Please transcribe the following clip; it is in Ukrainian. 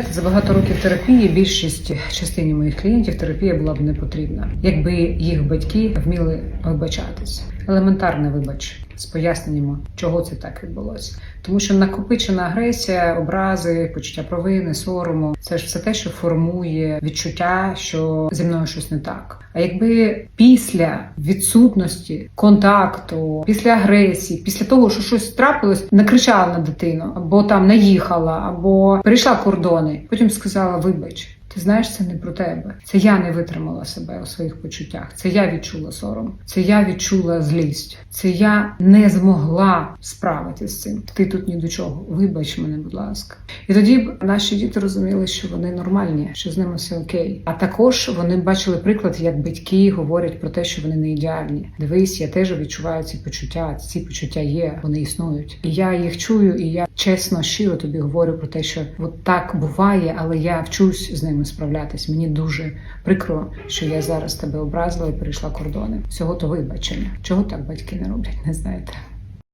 Знаєте, за багато років терапії більшість частині моїх клієнтів терапія була б не потрібна, якби їх батьки вміли вибачатись. Елементарне вибач з поясненнями, чого це так відбулося. Тому що накопичена агресія, образи, почуття провини, сорому це ж все те, що формує відчуття, що зі мною щось не так. А якби після відсутності контакту, після агресії, після того, що щось трапилось, накричала на дитину, або там наїхала, або перейшла кордони, потім сказала: Вибач. Ти знаєш, це не про тебе. Це я не витримала себе у своїх почуттях. Це я відчула сором. Це я відчула злість. Це я не змогла справитися з цим. Ти тут ні до чого. Вибач мене, будь ласка. І тоді б наші діти розуміли, що вони нормальні, що з ними все окей. А також вони бачили приклад, як батьки говорять про те, що вони не ідеальні. Дивись, я теж відчуваю ці почуття. Ці почуття є, вони існують. І я їх чую, і я чесно, щиро тобі говорю про те, що от так буває, але я вчусь з ними справлятись. Мені дуже прикро, що я зараз тебе образила і перейшла кордони. Всього то вибачення. Чого так батьки не роблять, не знаєте.